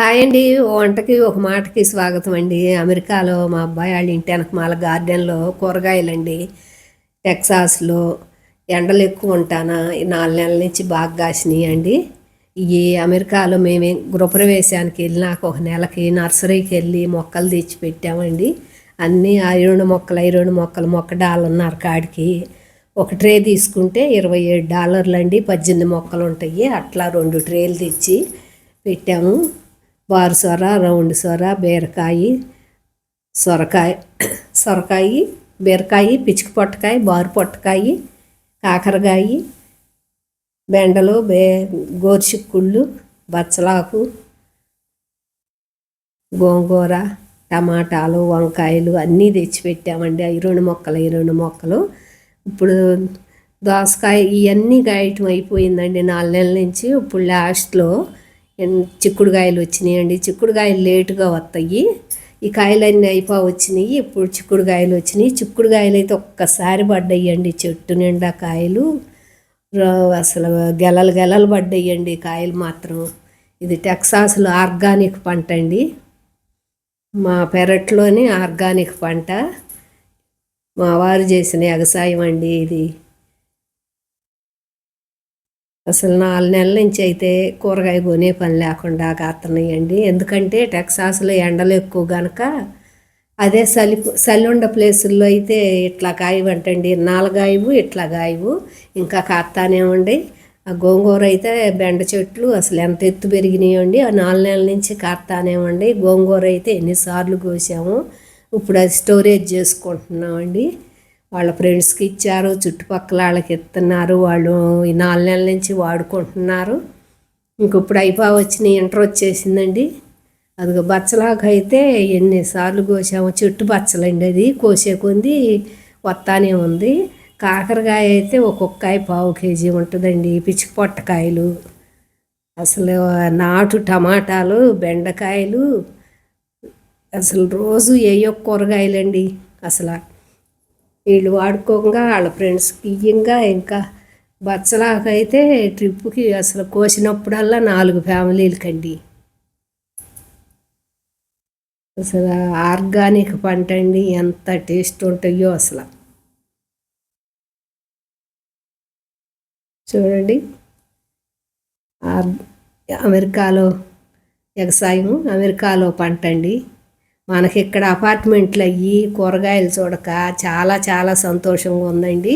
Hi అండి. వంటకి ఒక మాటకి స్వాగతం అండి. అమెరికాలో మా అబ్బాయి వాళ్ళ ఇంటి వెనకమాల గార్డెన్లో కూరగాయలండి. టెక్సాస్లో ఎండలు ఎక్కువ ఉంటానా నాలుగు నెలల నుంచి బాగా కాసినాయి అండి. ఈ అమెరికాలో మేమే గృహప్రవేశానికి వెళ్ళినాక ఒక నెలకి నర్సరీకి వెళ్ళి మొక్కలు తెచ్చి పెట్టామండి. అన్నీ ఐరన్ మొక్కలు ఐరన్ మొక్కలు మొక్క డాలన్నారు కాడికి. ఒక ట్రే తీసుకుంటే ఇరవై ఏడు డాలర్లు అండి పద్దెనిమిది మొక్కలు ఉంటాయి. అట్లా రెండు ట్రేలు తెచ్చి పెట్టాము. బారు సొర రౌండ్ సొర బీరకాయ సొరకాయ సొరకాయ బీరకాయ పిచ్చిక పొట్టకాయ బారు పొట్టకాయ కాకరకాయ బెండలు బే గోరుచిక్కుళ్ళు బచ్చలాకు గోంగూర టమాటాలు వంకాయలు అన్నీ తెచ్చిపెట్టామండి అవి రెండు మొక్కలు ఈ రెండు మొక్కలు. ఇప్పుడు దోసకాయ ఇవన్నీ గాయటం అయిపోయిందండి నాలుగు నెలల నుంచి. ఇప్పుడు లాస్ట్లో చిక్కుడుకాయలు వచ్చినాయండి. చిక్కుడుకాయలు లేటుగా వస్తాయి ఈ కాయలన్నీ అయిపో వచ్చినాయి. ఇప్పుడు చిక్కుడుకాయలు వచ్చినాయి. చిక్కుడుకాయలు అయితే ఒక్కసారి పడ్డాయండి. చెట్టు నిండా కాయలు. అసలు గెలలు గెలలు పడ్డాయండి కాయలు మాత్రం. ఇది టెక్సాస్లో ఆర్గానిక్ పంట అండి. మా పెరట్లోని ఆర్గానిక్ పంట. మా వారు చేసిన వ్యవసాయం అండి ఇది. అసలు నాలుగు నెలల నుంచి అయితే కూరగాయ కొనే పని లేకుండా కాస్తున్నాయండి ఎందుకంటే టెక్సాస్లో ఎండలు ఎక్కువ గనక అదే చలి చలిండ ప్లేసుల్లో అయితే ఇట్లా కాయవంటండి నాలుగాయవు ఇట్లా గాయవు ఇంకా కాస్తానే ఉండి. ఆ గోంగూర అయితే బెండ చెట్లు అసలు ఎంత ఎత్తు పెరిగినాయండి. ఆ నాలుగు నెలల నుంచి కాస్తానే ఉండి. గోంగూర అయితే ఎన్నిసార్లు కోసాము. ఇప్పుడు అది స్టోరేజ్ చేసుకుంటున్నామండి. వాళ్ళ ఫ్రెండ్స్కి ఇచ్చారు చుట్టుపక్కల వాళ్ళకి ఇస్తున్నారు వాళ్ళు ఈ నాలుగు నెలల నుంచి వాడుకుంటున్నారు. ఇంక ఇప్పుడు అయిపో వచ్చిన ఇంటర్ వచ్చేసిందండి. అది బచ్చలాగా అయితే ఎన్నిసార్లు కోసాము చెట్టు బచ్చలండి అది. కోసే కొంది వస్తానే ఉంది. కాకరకాయ అయితే ఒక్కొక్కాయ పావు కేజీ ఉంటుందండి పిచ్చి పొట్టకాయలు. అసలు నాటు టమాటాలు బెండకాయలు అసలు రోజు ఏ కూరగాయలండి. అసలు వీళ్ళు వాడుకోగా వాళ్ళ ఫ్రెండ్స్కి ఇయ్యంగా ఇంకా బచ్చలాగా అయితే ట్రిప్కి అసలు కోసినప్పుడల్లా నాలుగు ఫ్యామిలీలకండి అసలు ఆర్గానిక్ పంట అండి ఎంత టేస్ట్ ఉంటాయో అసలు. చూడండి. అమెరికాలో వ్యవసాయం అమెరికాలో పంట అండి. మనకి ఇక్కడ అపార్ట్మెంట్లు అయ్యి కూరగాయలు చూడక చాలా చాలా సంతోషంగా ఉందండి.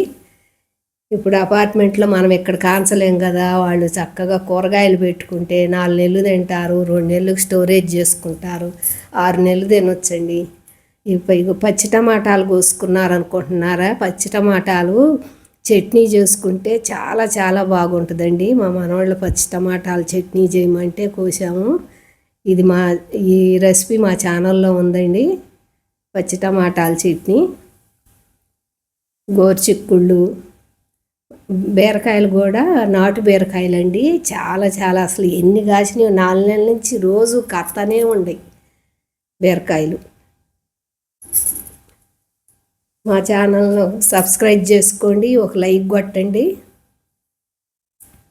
ఇప్పుడు అపార్ట్మెంట్లో మనం ఇక్కడ కాంచలేం కదా వాళ్ళు చక్కగా కూరగాయలు పెట్టుకుంటే నాలుగు నెలలు తింటారు రెండు నెలలకు స్టోరేజ్ చేసుకుంటారు ఆరు నెలలు తినొచ్చండి. ఇక పచ్చి టమాటాలు కోసుకున్నారు అనుకుంటున్నారా పచ్చి టమాటాలు చట్నీ చేసుకుంటే చాలా చాలా బాగుంటుందండి. మా మనవాళ్ళు పచ్చి టమాటాలు చట్నీ చేయమంటే కోసాము. ఇది మా ఈ రెసిపీ మా ఛానల్లో ఉందండి. పచ్చి టమాటాల చట్నీ గోరుచిక్కుళ్ళు బీరకాయలు కూడా నాటు బీరకాయలు అండి చాలా చాలా అసలు ఎన్ని కాసినాయో నాలుగు నెలల నుంచి రోజు కత్తనే ఉండయి బీరకాయలు. మా ఛానల్ను సబ్స్క్రైబ్ చేసుకోండి ఒక లైక్ కొట్టండి.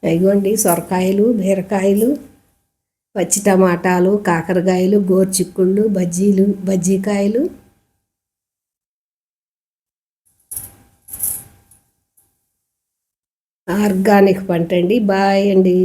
అయిగోండి సొరకాయలు బీరకాయలు. పచ్చి టమాటాలు కాకరకాయలు గోర్చిక్కుళ్ళు బజ్జీలు బజ్జీకాయలు. ఆర్గానిక్ పంట అండి. బాయ్ అండి.